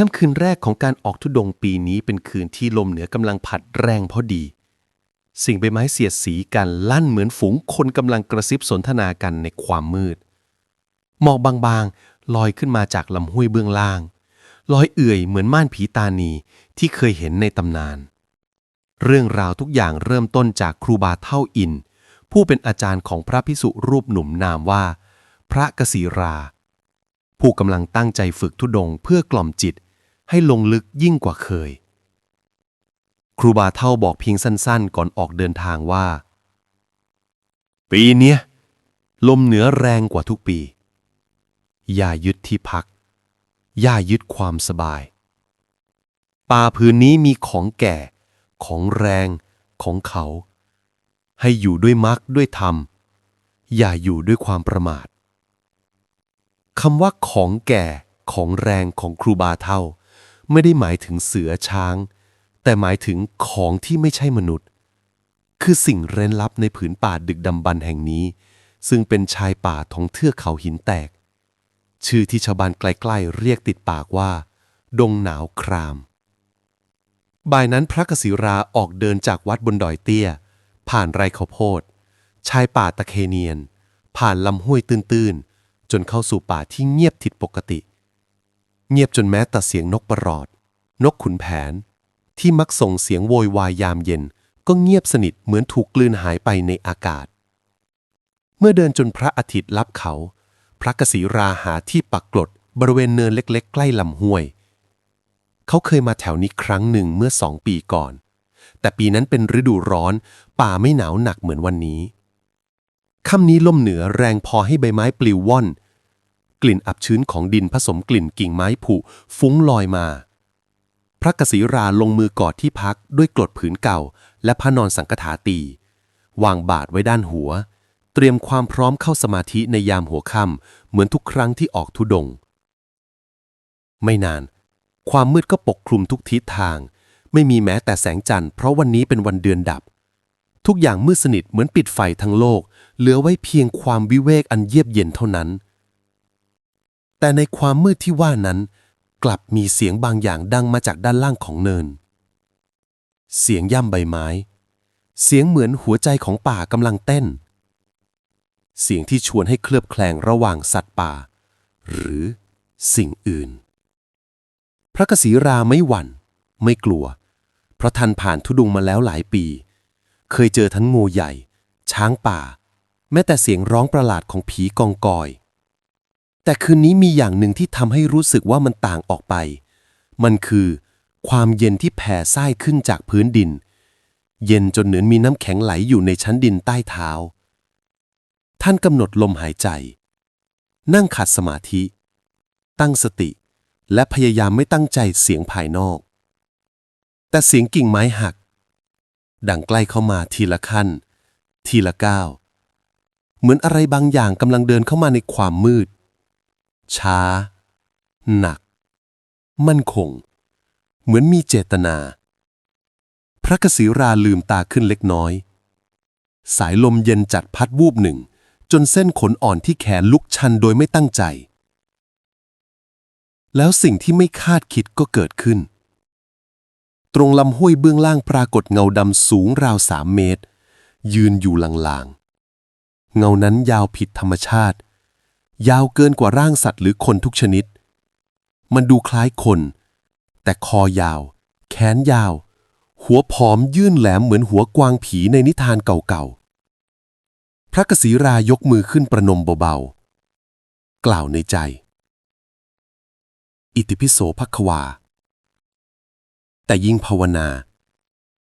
ค่ำคืนแรกของการออกทุดงปีนี้เป็นคืนที่ลมเหนือกำลังผัดแรงพอดี สิ่งใบไม้เสียดสีกันลั่นเหมือนฝูงคนกำลังกระซิบสนทนากันในความมืด หมอกบางๆ ลอยขึ้นมาจากลำห้วยเบื้องล่าง ลอยเอื่อยเหมือนม่านผีตานีที่เคยเห็นในตำนาน เรื่องราวทุกอย่างเริ่มต้นจากครูบาเท่าอิน ผู้เป็นอาจารย์ของพระพิสุรูปหนุ่มนามว่า พระกษีรา ผู้กำลังตั้งใจฝึกทุดงเพื่อกล่อมจิต ให้ลงลึกยิ่งกว่าเคย ครูบาเท่าบอกเพียงสั้นๆ ก่อนออกเดินทางว่า ปีเนี้ยลมเหนือแรงกว่าทุกปี อย่ายึดที่พัก อย่ายึดความสบาย ป่าผืนนี้มีของแก่ ของแรง ของเขา ให้อยู่ด้วยมรรคด้วยธรรม อย่าอยู่ด้วยความประมาทคำว่าของแก่ของแรงของครูบาเท่า ไม่ได้หมายถึงเสือช้าง แต่หมายถึงของที่ไม่ใช่มนุษย์ คือสิ่งเร้นลับในผืนป่าดึกดำบรรพ์แห่งนี้ ซึ่งเป็นชายป่าท้องเทือกเขาหินแตก ชื่อที่ชาวบ้านใกล้ๆเรียกติดปากว่า ดงหนาวคราม บ่ายนั้นพระกษิราออกเดินจากวัดบนดอยเตี้ย ผ่านไร่ข้าวโพดชายป่าตะเคเนียน ผ่านลำห้วยตื้นๆ จนเข้าสู่ป่าที่เงียบผิดปกติ เงียบจนแม้แต่เสียงนกประหลอด นกขุนแผน ที่มักส่งเสียงโวยวายยามเย็น ก็เงียบสนิทเหมือนถูกกลืนหายไปในอากาศ เมื่อเดินจนพระอาทิตย์ลับเขา พระกษีราหาที่ปักกลดบริเวณเนินเล็กๆ ใกล้ลำห้วย เขาเคยมาแถวนี้ครั้งหนึ่งเมื่อสองปีก่อน แต่ปีนั้นเป็นฤดูร้อน ป่าไม่หนาวหนักเหมือนวันนี้ค่ำนี้ลมเหนือแรงพอให้ใบไม้ปลิวว่อน กลิ่นอับชื้นของดินผสมกลิ่นกิ่งไม้ผุฟุ้งลอยมา พระกษีราลงมือกอดที่พักด้วยกรดผืนเก่า และพระนอนสังกถาตี วางบาทไว้ด้านหัว เตรียมความพร้อมเข้าสมาธิในยามหัวค่ำเหมือนทุกครั้งที่ออกทุดง ไม่นาน ความมืดก็ปกคลุมทุกทิศทาง ไม่มีแม้แต่แสงจันทร์เพราะวันนี้เป็นวันเดือนดับทุกอย่างมืดสนิทเหมือนปิดไฟทั้งโลก เหลือไว้เพียงความวิเวกอันเยียบเย็นเท่านั้น แต่ในความมืดที่ว่านั้น กลับมีเสียงบางอย่างดังมาจากด้านล่างของเนิน เสียงย่ำใบไม้ เสียงเหมือนหัวใจของป่ากำลังเต้น เสียงที่ชวนให้เคลือบแคลงระหว่างสัตว์ป่า หรือสิ่งอื่น พระกษีราไม่หวั่น ไม่กลัว เพราะท่านผ่านทุดงมาแล้วหลายปี เคยเจอทั้งงูใหญ่ ช้างป่า แม้แต่เสียงร้องประหลาดของผีกองกอย แต่คืนนี้มีอย่างหนึ่งที่ทำให้รู้สึกว่ามันต่างออกไป มันคือ ความเย็นที่แผ่ซ่ายขึ้นจากพื้นดิน เย็นจนเหมือนมีน้ำแข็งไหลอยู่ในชั้นดินใต้เท้า ท่านกำหนดลมหายใจ นั่งขัดสมาธิ ตั้งสติ และพยายามไม่ตั้งใจเสียงภายนอก แต่เสียงกิ่งไม้หัก ดังใกล้เข้ามาทีละขั้น ทีละก้าวเหมือนอะไรบางอย่างกำลังเดินเข้ามาในความมืด ช้า หนัก มั่นคง เหมือนมีเจตนา พระกษีราลืมตาขึ้นเล็กน้อย สายลมเย็นจัดพัดวูบหนึ่ง จนเส้นขนอ่อนที่แขนลุกชันโดยไม่ตั้งใจ แล้วสิ่งที่ไม่คาดคิดก็เกิดขึ้น ตรงลำห้วยเบื้องล่างปรากฏเงาดำสูงราวสามเมตร ยืนอยู่ลางๆ เงานั้นยาวผิดธรรมชาติ ยาวเกินกว่าร่างสัตว์หรือคนทุกชนิด มันดูคล้ายคน แต่คอยาว แขนยาว หัวผอมยื่นแหลมเหมือนหัวกวางผีในนิทานเก่าๆ พระกษีรายกมือขึ้นประนมเบาๆ กล่าวในใจ อิติปิโสภควา แต่ยิ่งภาวนา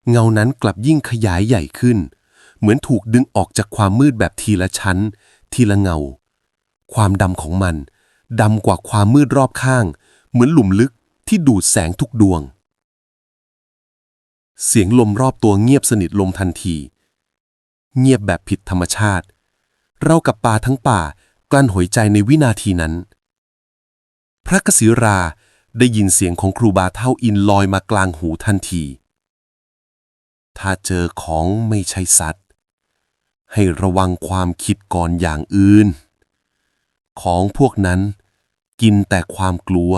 เงานั้นกลับยิ่งขยายใหญ่ขึ้น เหมือนถูกดึงออกจากความมืดแบบทีละชั้น ทีละเงา ความดำของมันดำกว่าความมืดรอบข้าง เหมือนหลุมลึกที่ดูดแสงทุกดวง เสียงลมรอบตัวเงียบสนิทลงทันที เงียบแบบผิดธรรมชาติ เรากับป่าทั้งป่ากลั้นหายใจในวินาทีนั้น พระกษิราได้ยินเสียงของครูบาเท่าอินลอยมากลางหูทันที ถ้าเจอของไม่ใช่สัตว์ ให้ระวังความคิดก่อนอย่างอื่น ของพวกนั้น กินแต่ความกลัว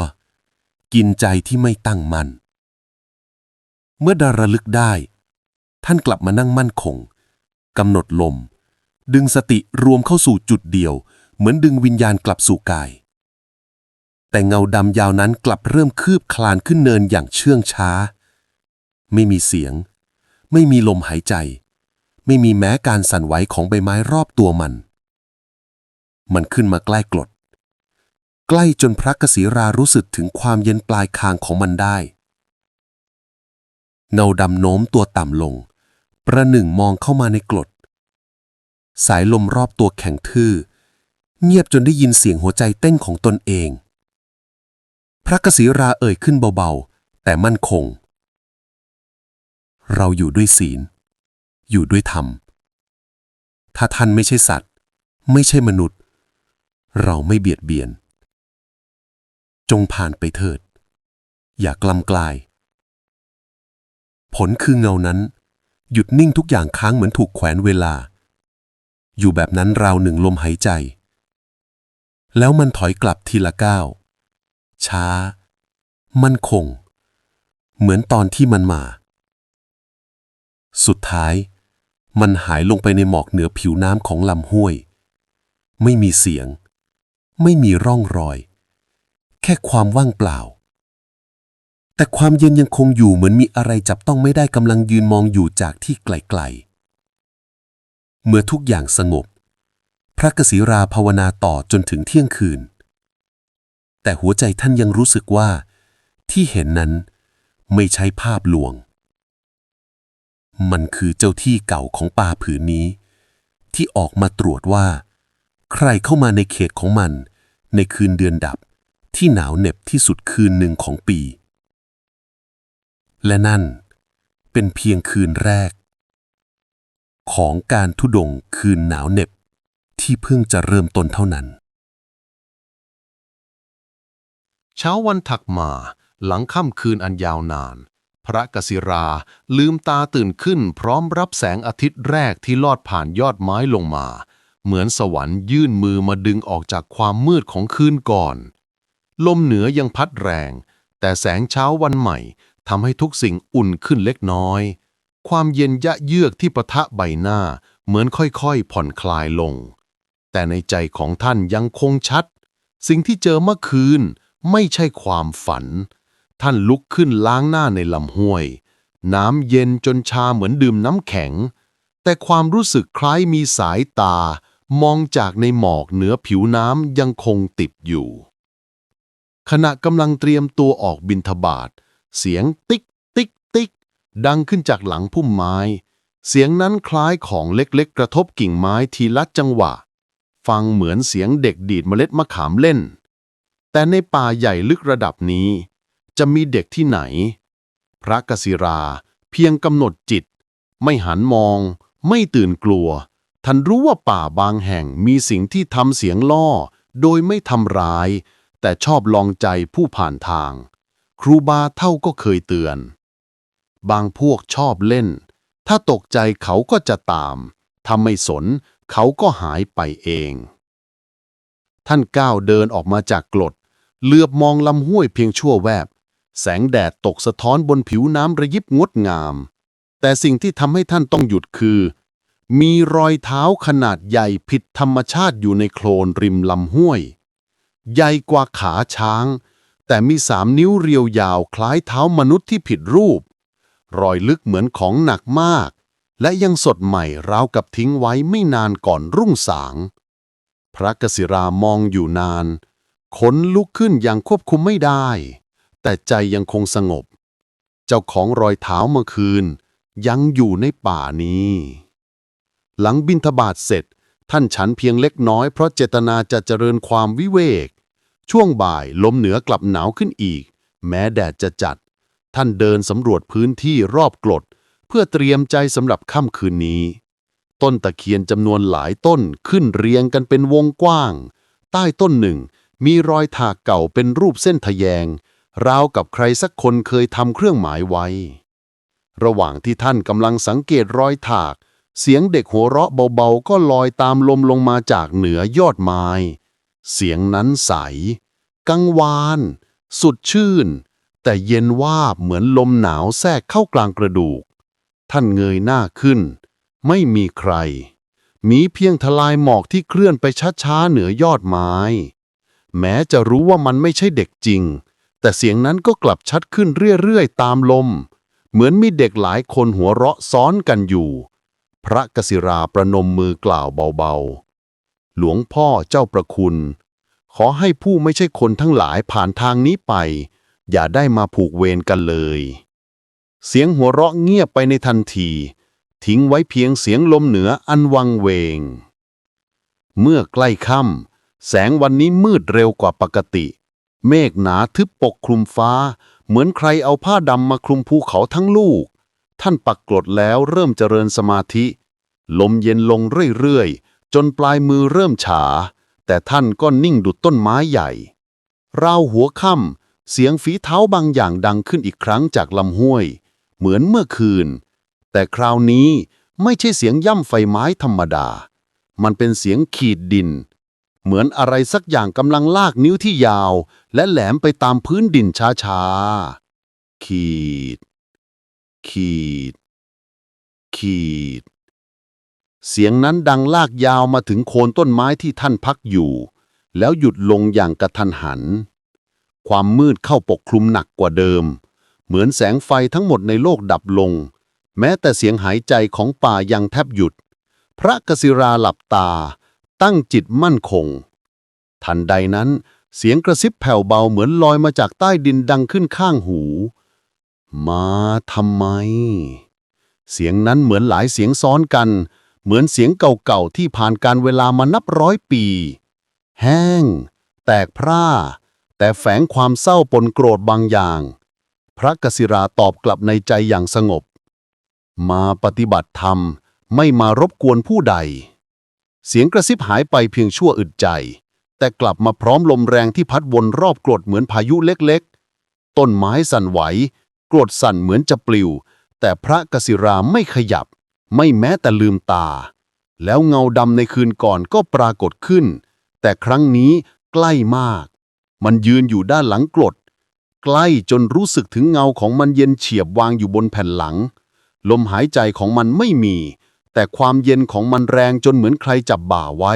กินใจที่ไม่ตั้งมั่น เมื่อดาระลึกได้ ท่านกลับมานั่งมั่นคงกำหนดลม ดึงสติรวมเข้าสู่จุดเดียว เหมือนดึงวิญญาณกลับสู่กาย แต่เงาดำยาวนั้นกลับเริ่มคืบคลานขึ้นเนินอย่างเชื่องช้า ไม่มีเสียง ไม่มีลมหายใจ ไม่มีแม้การสั่นไหวของใบไม้รอบตัวมัน มันขึ้นมาใกล้กรด ใกล้จนพระกษีรารู้สึกถึงความเย็นปลายคางของมันได้ เงาดำโน้มตัวต่ำลง ประหนึ่งมองเข้ามาในกรด สายลมรอบตัวแข็งทื่อ เงียบจนได้ยินเสียงหัวใจเต้นของตนเอง พระกษีราเอ่ยขึ้นเบาๆ แต่มั่นคง เราอยู่ด้วยศีล อยู่ด้วยธรรมถ้าท่านไม่ใช่สัตว์ ไม่ใช่มนุษย์ เราไม่เบียดเบียน จงผ่านไปเถิด อย่ากลำกลาย ผลคือเงานั้น หยุดนิ่งทุกอย่างค้างเหมือนถูกแขวนเวลา อยู่แบบนั้นราวหนึ่งลมหายใจ แล้วมันถอยกลับทีละก้าว ช้า มั่นคง เหมือนตอนที่มันมา สุดท้าย มันหายลงไปในหมอกเหนือผิวน้ำของลำห้วย ไม่มีเสียง ไม่มีร่องรอย แค่ความว่างเปล่า แต่ความเย็นยังคงอยู่เหมือนมีอะไรจับต้องไม่ได้กำลังยืนมองอยู่จากที่ไกลๆ เมื่อทุกอย่างสงบ พระกษีราภาวนาต่อจนถึงเที่ยงคืน แต่หัวใจท่านยังรู้สึกว่า ที่เห็นนั้นไม่ใช่ภาพลวง มันคือเจ้าที่เก่าของป่าผืนนี้ ที่ออกมาตรวจว่า ใครเข้ามาในเขตของมัน ในคืนเดือนดับที่หนาวเหน็บที่สุดคืนหนึ่งของปี และนั่นเป็นเพียงคืนแรก ของการทุดงคืนหนาวเหน็บที่เพิ่งจะเริ่มต้นเท่านั้น เช้าวันถักมาหลังค่ำคืนอันยาวนาน พระกษิราลืมตาตื่นขึ้นพร้อมรับแสงอาทิตย์แรกที่ลอดผ่านยอดไม้ลงมา เหมือนสวรรค์ยื่นมือมาดึงออกจากความมืดของคืนก่อน ลมเหนือยังพัดแรง แต่แสงเช้าวันใหม่ทำให้ทุกสิ่งอุ่นขึ้นเล็กน้อย ความเย็นยะเยือกที่ปะทะใบหน้าเหมือนค่อยๆ ผ่อนคลายลง แต่ในใจของท่านยังคงชัด สิ่งที่เจอเมื่อคืนไม่ใช่ความฝัน ท่านลุกขึ้นล้างหน้าในลำห้วย น้ำเย็นจนชาเหมือนดื่มน้ำแข็ง แต่ความรู้สึกคล้ายมีสายตา มองจากในหมอกเหนือผิวน้ำยังคงติดอยู่ ขณะกำลังเตรียมตัวออกบินทบาทเสียงติ๊กติ๊กติ๊กดังขึ้นจากหลังพุ่มไม้ เสียงนั้นคล้ายของเล็กๆ กระทบกิ่งไม้ทีละจังหวะ ฟังเหมือนเสียงเด็กดีดเมล็ดมะขามเล่น แต่ในป่าใหญ่ลึกระดับนี้ จะมีเด็กที่ไหน พระกษิราเพียงกำหนดจิต ไม่หันมอง ไม่ตื่นกลัว ท่านรู้ว่าป่าบางแห่งมีสิ่งที่ทำเสียงล่อ โดยไม่ทำร้าย แต่ชอบลองใจผู้ผ่านทาง ครูบาเท่าก็เคยเตือน บางพวกชอบเล่น ถ้าตกใจเขาก็จะตาม ถ้าไม่สนเขาก็หายไปเอง ท่านก้าวเดินออกมาจากกรดเหลือบมองลำห้วยเพียงชั่วแวบ แสงแดดตกสะท้อนบนผิวน้ำระยิบงดงาม แต่สิ่งที่ทำให้ท่านต้องหยุดคือ มีรอยเท้าขนาดใหญ่ผิดธรรมชาติอยู่ในโคลนริมลำห้วย ใหญ่กว่าขาช้าง แต่มีสามนิ้วเรียวยาวคล้ายเท้ามนุษย์ที่ผิดรูป รอยลึกเหมือนของหนักมาก และยังสดใหม่ราวกับทิ้งไว้ไม่นานก่อนรุ่งสาง พระกษิรามองอยู่นาน ขนลุกขึ้นอย่างควบคุมไม่ได้ แต่ใจยังคงสงบ เจ้าของรอยเท้าเมื่อคืน ยังอยู่ในป่านี้ หลังบินทบาทเสร็จ ท่านฉันเพียงเล็กน้อยเพราะเจตนาจะเจริญความวิเวก ช่วงบ่ายลมเหนือกลับหนาวขึ้นอีก แม้แดดจะจัด ท่านเดินสำรวจพื้นที่รอบกรดเพื่อเตรียมใจสำหรับค่ำคืนนี้ ต้นตะเคียนจำนวนหลายต้นขึ้นเรียงกันเป็นวงกว้าง ใต้ต้นหนึ่ง มีรอยถากเก่าเป็นรูปเส้นทะแยง ราวกับใครสักคนเคยทำเครื่องหมายไว้ ระหว่างที่ท่านกำลังสังเกตรอยถาก เสียงเด็กหัวเราะเบาๆ ก็ลอยตามลมลงมาจากเหนือยอดไม้ เสียงนั้นใส กังวาน สุดชื่น แต่เย็นวาบเหมือนลมหนาวแทรกเข้ากลางกระดูก ท่านเงยหน้าขึ้น ไม่มีใคร มีเพียงทลายหมอกที่เคลื่อนไปช้าๆเหนือยอดไม้ แม้จะรู้ว่ามันไม่ใช่เด็กจริง แต่เสียงนั้นก็กลับชัดขึ้นเรื่อยๆตามลม เหมือนมีเด็กหลายคนหัวเราะซ้อนกันอยู่ พระกสิราประนมมือกล่าวเบาๆ หลวงพ่อเจ้าประคุณ ขอให้ผู้ไม่ใช่คนทั้งหลายผ่านทางนี้ไป อย่าได้มาผูกเวรกันเลย เสียงหัวเราะเงียบไปในทันที ทิ้งไว้เพียงเสียงลมเหนืออันวังเวง เมื่อใกล้ค่ำแสงวันนี้มืดเร็วกว่าปกติ เมฆหนาทึบปกคลุมฟ้า เหมือนใครเอาผ้าดำมาคลุมภูเขาทั้งลูก ท่านปักกรดแล้วเริ่มเจริญสมาธิ ลมเย็นลงเรื่อยๆ จนปลายมือเริ่มฉา แต่ท่านก็นิ่งดุดต้นไม้ใหญ่ราวหัวค่ำเสียงฝีเท้าบางอย่างดังขึ้นอีกครั้งจากลำห้วย เหมือนเมื่อคืน แต่คราวนี้ไม่ใช่เสียงย่ำไฟไม้ธรรมดา มันเป็นเสียงขีดดิน เหมือนอะไรสักอย่างกำลังลากนิ้วที่ยาว และแหลมไปตามพื้นดินช้าๆ ขีด ขีด ขีด เสียงนั้นดังลากยาวมาถึงโคนต้นไม้ที่ท่านพักอยู่ แล้วหยุดลงอย่างกระทันหัน ความมืดเข้าปกคลุมหนักกว่าเดิม เหมือนแสงไฟทั้งหมดในโลกดับลง แม้แต่เสียงหายใจของป่ายังแทบหยุด พระกสิราหลับตา ตั้งจิตมั่นคง ทันใดนั้นเสียงกระซิบแผ่วเบาเหมือนลอยมาจากใต้ดินดังขึ้นข้างหู มาทำไม เสียงนั้นเหมือนหลายเสียงซ้อนกัน เหมือนเสียงเก่าๆที่ผ่านการเวลามานับร้อยปี แห้ง แตกพร่า แต่แฝงความเศร้าปนโกรธบางอย่าง พระกสิราตอบกลับในใจอย่างสงบ มาปฏิบัติธรรมไม่มารบกวนผู้ใด เสียงกระซิบหายไปเพียงชั่วอึดใจ แต่กลับมาพร้อมลมแรงที่พัดวนรอบกรดเหมือนพายุเล็กๆ ต้นไม้สั่นไหว กรดสั่นเหมือนจะปลิว แต่พระกสิราไม่ขยับ ไม่แม้แต่ลืมตา แล้วเงาดำในคืนก่อนก็ปรากฏขึ้น แต่ครั้งนี้ใกล้มาก มันยืนอยู่ด้านหลังกรด ใกล้จนรู้สึกถึงเงาของมันเย็นเฉียบวางอยู่บนแผ่นหลัง ลมหายใจของมันไม่มี แต่ความเย็นของมันแรงจนเหมือนใครจับบ่าไว้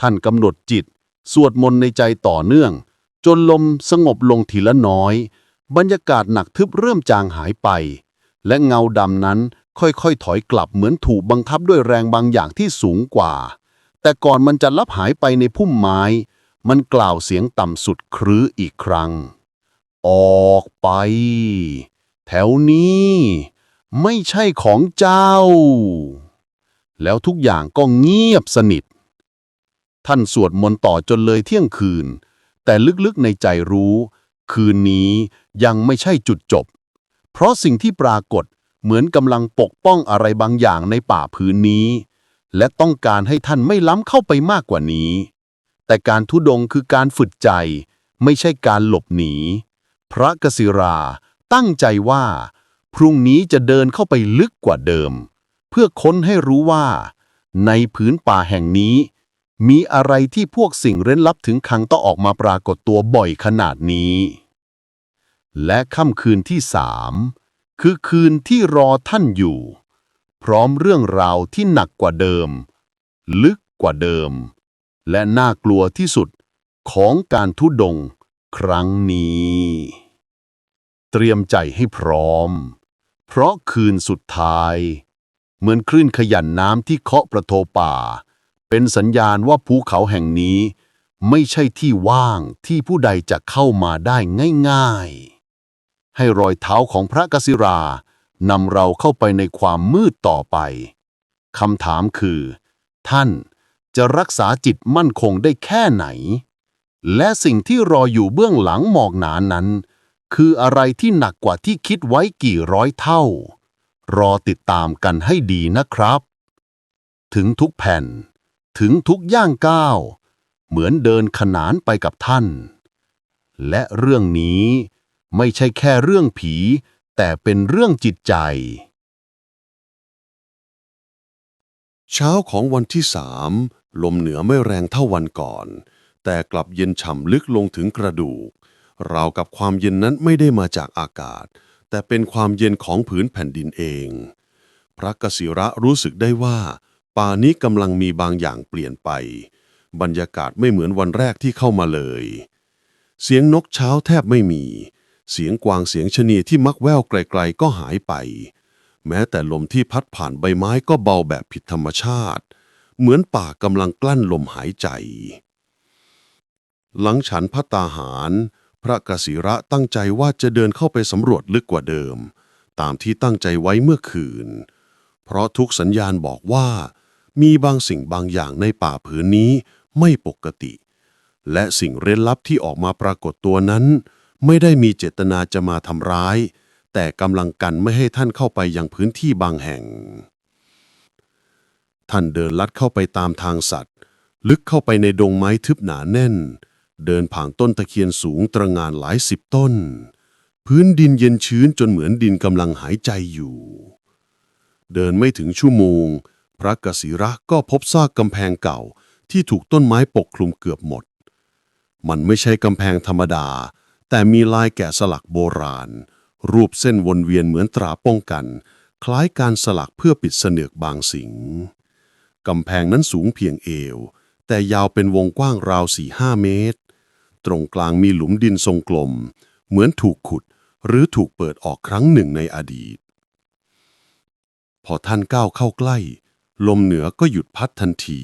ท่านกำหนดจิต สวดมนต์ในใจต่อเนื่อง จนลมสงบลงทีละน้อย บรรยากาศหนักทึบเริ่มจางหายไป และเงาดำนั้นค่อยๆ ถอยกลับเหมือนถูกบังคับด้วยแรงบางอย่างที่สูงกว่า แต่ก่อนมันจะลับหายไปในพุ่มไม้ มันกล่าวเสียงต่ำสุดครื้ออีกครั้ง ออกไป แถวนี้ ไม่ใช่ของเจ้า แล้วทุกอย่างก็เงียบสนิท ท่านสวดมนต์ต่อจนเลยเที่ยงคืน แต่ลึกๆในใจรู้ คืนนี้ยังไม่ใช่จุดจบ เพราะสิ่งที่ปรากฏเหมือนกำลังปกป้องอะไรบางอย่างในป่าพื้นนี้ และต้องการให้ท่านไม่ล้ำเข้าไปมากกว่านี้ แต่การทุดงคือการฝึกใจ ไม่ใช่การหลบหนี พระกสิราตั้งใจว่า พรุ่งนี้จะเดินเข้าไปลึกกว่าเดิม เพื่อค้นให้รู้ว่า ในพื้นป่าแห่งนี้ มีอะไรที่พวกสิ่งเร้นลับถึงครั้งต้องออกมาปรากฏตัวบ่อยขนาดนี้ และค่ำคืนที่สามคือคืนที่รอท่านอยู่ พร้อมเรื่องราวที่หนักกว่าเดิม ลึกกว่าเดิม และน่ากลัวที่สุดของการทุดงครั้งนี้ เตรียมใจให้พร้อม เพราะคืนสุดท้าย เหมือนคลื่นขยันน้ำที่เคาะประโทป่า เป็นสัญญาณว่าภูเขาแห่งนี้ ไม่ใช่ที่ว่างที่ผู้ใดจะเข้ามาได้ง่าย ๆ ให้รอยเท้าของพระกสิรานำเราเข้าไปในความมืดต่อไปคำถามคือ ท่านจะรักษาจิตมั่นคงได้แค่ไหน และสิ่งที่รออยู่เบื้องหลังหมอกหนานั้น คืออะไรที่หนักกว่าที่คิดไว้กี่ร้อยเท่า รอติดตามกันให้ดีนะครับ ถึงทุกแผ่น ถึงทุกย่างก้าว เหมือนเดินขนานไปกับท่าน และเรื่องนี้ ไม่ใช่แค่เรื่องผี แต่เป็นเรื่องจิตใจ เช้าของวันที่สามลมเหนือไม่แรงเท่าวันก่อน แต่กลับเย็นฉ่ำลึกลงถึงกระดูก ราวกับความเย็นนั้นไม่ได้มาจากอากาศ แต่เป็นความเย็นของผืนแผ่นดินเอง พระกสิระรู้สึกได้ว่า ป่านี้กำลังมีบางอย่างเปลี่ยนไป บรรยากาศไม่เหมือนวันแรกที่เข้ามาเลย เสียงนกเช้าแทบไม่มี เสียงกวางเสียงชะนีที่มักแววไกลๆก็หายไป แม้แต่ลมที่พัดผ่านใบไม้ก็เบาแบบผิดธรรมชาติ เหมือนป่ากำลังกลั้นลมหายใจ หลังฉันพัตาหาร พระกสิระตั้งใจว่าจะเดินเข้าไปสำรวจลึกกว่าเดิม ตามที่ตั้งใจไว้เมื่อคืน เพราะทุกสัญญาณบอกว่า มีบางสิ่งบางอย่างในป่าผืนนี้ไม่ปกติ และสิ่งเร้นลับที่ออกมาปรากฏตัวนั้น ไม่ได้มีเจตนาจะมาทำร้าย แต่กำลังกันไม่ให้ท่านเข้าไปยังพื้นที่บางแห่ง ท่านเดินลัดเข้าไปตามทางสัตว์ ลึกเข้าไปในดงไม้ทึบหนาแน่น เดินผ่านต้นตะเคียนสูงตระงานหลายสิบต้น พื้นดินเย็นชื้นจนเหมือนดินกำลังหายใจอยู่ เดินไม่ถึงชั่วโมง พระกสิระก็พบซากกำแพงเก่าที่ถูกต้นไม้ปกคลุมเกือบหมด มันไม่ใช่กำแพงธรรมดา แต่มีลายแกะสลักโบราณ รูปเส้นวนเวียนเหมือนตราป้องกัน คล้ายการสลักเพื่อปิดเสนือกบางสิ่งกำแพงนั้นสูงเพียงเอว แต่ยาวเป็นวงกว้างราวสี่ห้าเมตร ตรงกลางมีหลุมดินทรงกลม เหมือนถูกขุดหรือถูกเปิดออกครั้งหนึ่งในอดีต พอท่านก้าวเข้าใกล้ ลมเหนือก็หยุดพัดทันที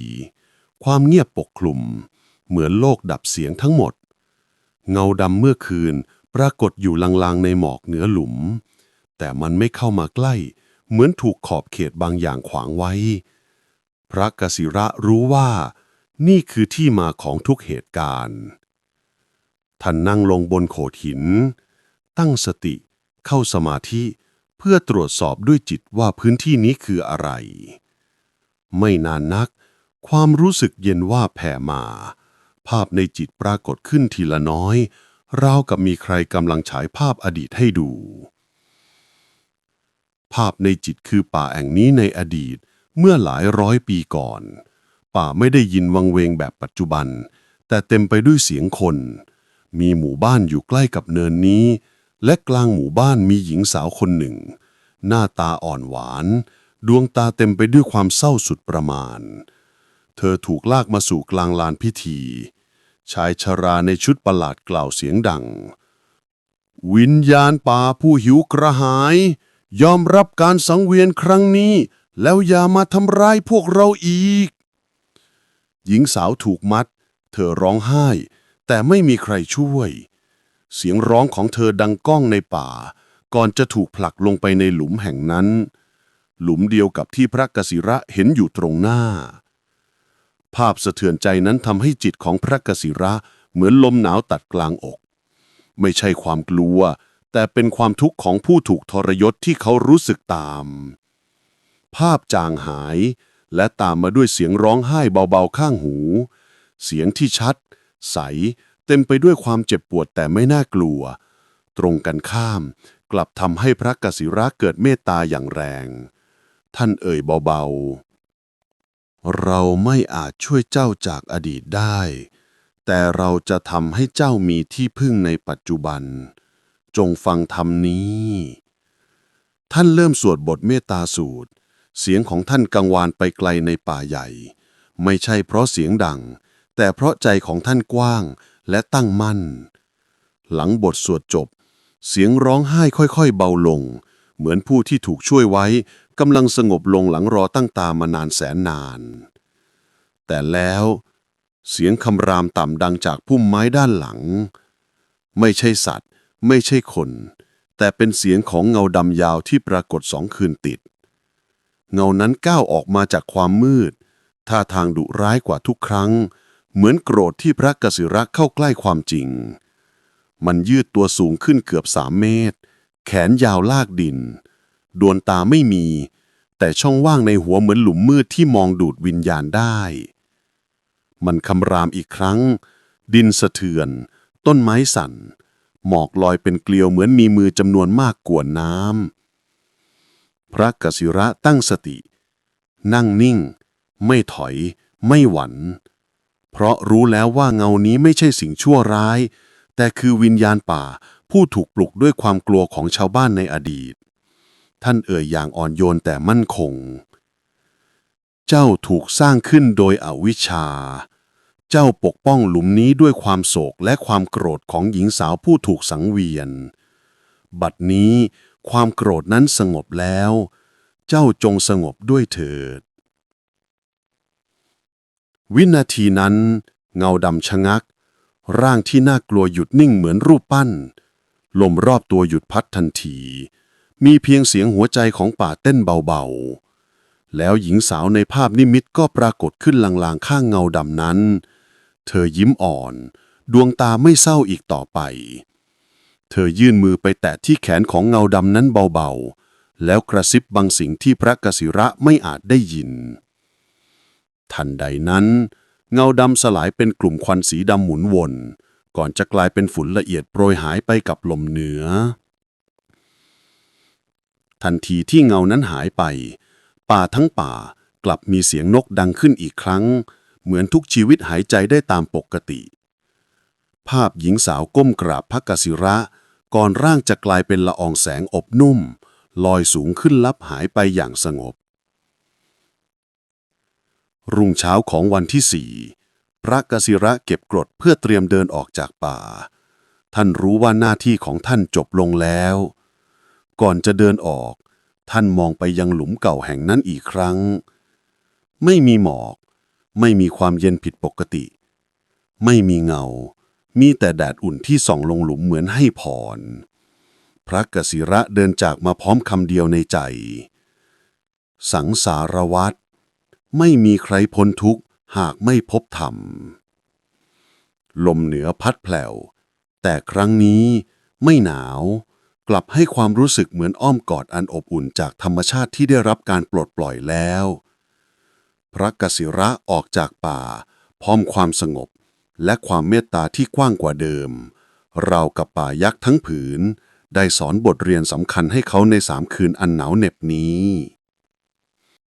ความเงียบปกคลุม เหมือนโลกดับเสียงทั้งหมด เงาดำเมื่อคืน ปรากฏอยู่ลางๆในหมอกเหนือหลุม แต่มันไม่เข้ามาใกล้ เหมือนถูกขอบเขตบางอย่างขวางไว้ พระกสิระรู้ว่า นี่คือที่มาของทุกเหตุการณ์ท่านนั่งลงบนโขดหิน ตั้งสติเข้าสมาธิเพื่อตรวจสอบด้วยจิตว่าพื้นที่นี้คืออะไร ไม่นานนัก ความรู้สึกเย็นว่าแผ่มา ภาพในจิตปรากฏขึ้นทีละน้อย ราวกับมีใครกำลังฉายภาพอดีตให้ดู ภาพในจิตคือป่าแห่งนี้ในอดีตเมื่อหลายร้อยปีก่อน ป่าไม่ได้ยินวังเวงแบบปัจจุบัน แต่เต็มไปด้วยเสียงคน มีหมู่บ้านอยู่ใกล้กับเนินนี้ และกลางหมู่บ้านมีหญิงสาวคนหนึ่ง หน้าตาอ่อนหวาน ดวงตาเต็มไปด้วยความเศร้าสุดประมาณ เธอถูกลากมาสู่กลางลานพิธี ชายชราในชุดประหลาดกล่าวเสียงดัง วิญญาณป่าผู้หิวกระหาย ยอมรับการสังเวียนครั้งนี้ แล้วอย่ามาทำร้ายพวกเราอีก หญิงสาวถูกมัด เธอร้องไห้ แต่ไม่มีใครช่วย เสียงร้องของเธอดังก้องในป่า ก่อนจะถูกผลักลงไปในหลุมแห่งนั้น หลุมเดียวกับที่พระกสิระเห็นอยู่ตรงหน้า ภาพสะเทือนใจนั้นทำให้จิตของพระกสิระเหมือนลมหนาวตัดกลางอก ไม่ใช่ความกลัว แต่เป็นความทุกข์ของผู้ถูกทรยศที่เขารู้สึกตาม ภาพจางหาย และตามมาด้วยเสียงร้องไห้เบาๆข้างหู เสียงที่ชัด ใส เต็มไปด้วยความเจ็บปวดแต่ไม่น่ากลัว ตรงกันข้าม กลับทำให้พระกสิระเกิดเมตตาอย่างแรง ท่านเอ่ยเบาๆ เราไม่อาจช่วยเจ้าจากอดีตได้ แต่เราจะทำให้เจ้ามีที่พึ่งในปัจจุบัน จงฟังธรรมนี้ ท่านเริ่มสวดบทเมตตาสูตร เสียงของท่านกังวานไปไกลในป่าใหญ่ ไม่ใช่เพราะเสียงดัง แต่เพราะใจของท่านกว้างและตั้งมั่น หลังบทสวดจบ เสียงร้องไห้ค่อยๆเบาลง เหมือนผู้ที่ถูกช่วยไว้ กำลังสงบลงหลังรอตั้งตามานานแสนนาน แต่แล้วเสียงคำรามต่ำดังจากพุ่มไม้ด้านหลัง ไม่ใช่สัตว์ ไม่ใช่คน แต่เป็นเสียงของเงาดำยาวที่ปรากฏสองคืนติด เงานั้นก้าวออกมาจากความมืด ท่าทางดุร้ายกว่าทุกครั้ง เหมือนโกรธที่พระกสิระเข้าใกล้ความจริง มันยืดตัวสูงขึ้นเกือบสามเมตร แขนยาวลากดิน ดวงตาไม่มี แต่ช่องว่างในหัวเหมือนหลุมมืดที่มองดูดวิญญาณได้ มันคำรามอีกครั้ง ดินสะเทือน ต้นไม้สั่น หมอกลอยเป็นเกลียวเหมือนมีมือจำนวนมากกวนน้ำ พระกสิระตั้งสติ นั่งนิ่ง ไม่ถอย ไม่หวั่นเพราะรู้แล้วว่าเงานี้ไม่ใช่สิ่งชั่วร้าย แต่คือวิญญาณป่าผู้ถูกปลุกด้วยความกลัวของชาวบ้านในอดีต ท่านเอ่ยอย่างอ่อนโยนแต่มั่นคง เจ้าถูกสร้างขึ้นโดยอวิชชา เจ้าปกป้องหลุมนี้ด้วยความโศกและความโกรธของหญิงสาวผู้ถูกสังเวียน บัดนี้ความโกรธนั้นสงบแล้ว เจ้าจงสงบด้วยเถิด วินาทีนั้น เงาดำชะงัก ร่างที่น่ากลัวหยุดนิ่งเหมือนรูปปั้น ลมรอบตัวหยุดพัดทันที มีเพียงเสียงหัวใจของป่าเต้นเบาๆ แล้วหญิงสาวในภาพนิมิตก็ปรากฏขึ้นลางๆ ข้างเงาดำนั้น เธอยิ้มอ่อน ดวงตาไม่เศร้าอีกต่อไป เธอยื่นมือไปแตะที่แขนของเงาดำนั้นเบาๆ แล้วกระซิบบางสิ่งที่พระกสิระไม่อาจได้ยิน ทันใดนั้น เงาดำสลายเป็นกลุ่มควันสีดำหมุนวน ก่อนจะกลายเป็นฝุ่นละเอียดโปรยหายไปกับลมเหนือ ทันทีที่เงานั้นหายไป ป่าทั้งป่ากลับมีเสียงนกดังขึ้นอีกครั้ง เหมือนทุกชีวิตหายใจได้ตามปกติ ภาพหญิงสาวก้มกราบพระกสิระ ก่อนร่างจะกลายเป็นละอองแสงอบนุ่ม ลอยสูงขึ้นลับหายไปอย่างสงบ รุ่งเช้าของวันที่สี่พระกสิระเก็บกรดเพื่อเตรียมเดินออกจากป่า ท่านรู้ว่าหน้าที่ของท่านจบลงแล้ว ก่อนจะเดินออก ท่านมองไปยังหลุมเก่าแห่งนั้นอีกครั้ง ไม่มีหมอก ไม่มีความเย็นผิดปกติ ไม่มีเงา มีแต่แดดอุ่นที่ส่องลงหลุมเหมือนให้พร พระกสิระเดินจากมาพร้อมคำเดียวในใจ สังสารวัตรไม่มีใครพ้นทุกข์หากไม่พบธรรม ลมเหนือพัดแผ่วแต่ครั้งนี้ไม่หนาว กลับให้ความรู้สึกเหมือนอ้อมกอดอันอบอุ่นจากธรรมชาติที่ได้รับการปลดปล่อยแล้ว พระกสิระออกจากป่า พร้อมความสงบ และความเมตตาที่กว้างกว่าเดิม เรากับป่ายักษ์ทั้งผืน ได้สอนบทเรียนสำคัญให้เขาในสามคืนอันหนาวเหน็บนี้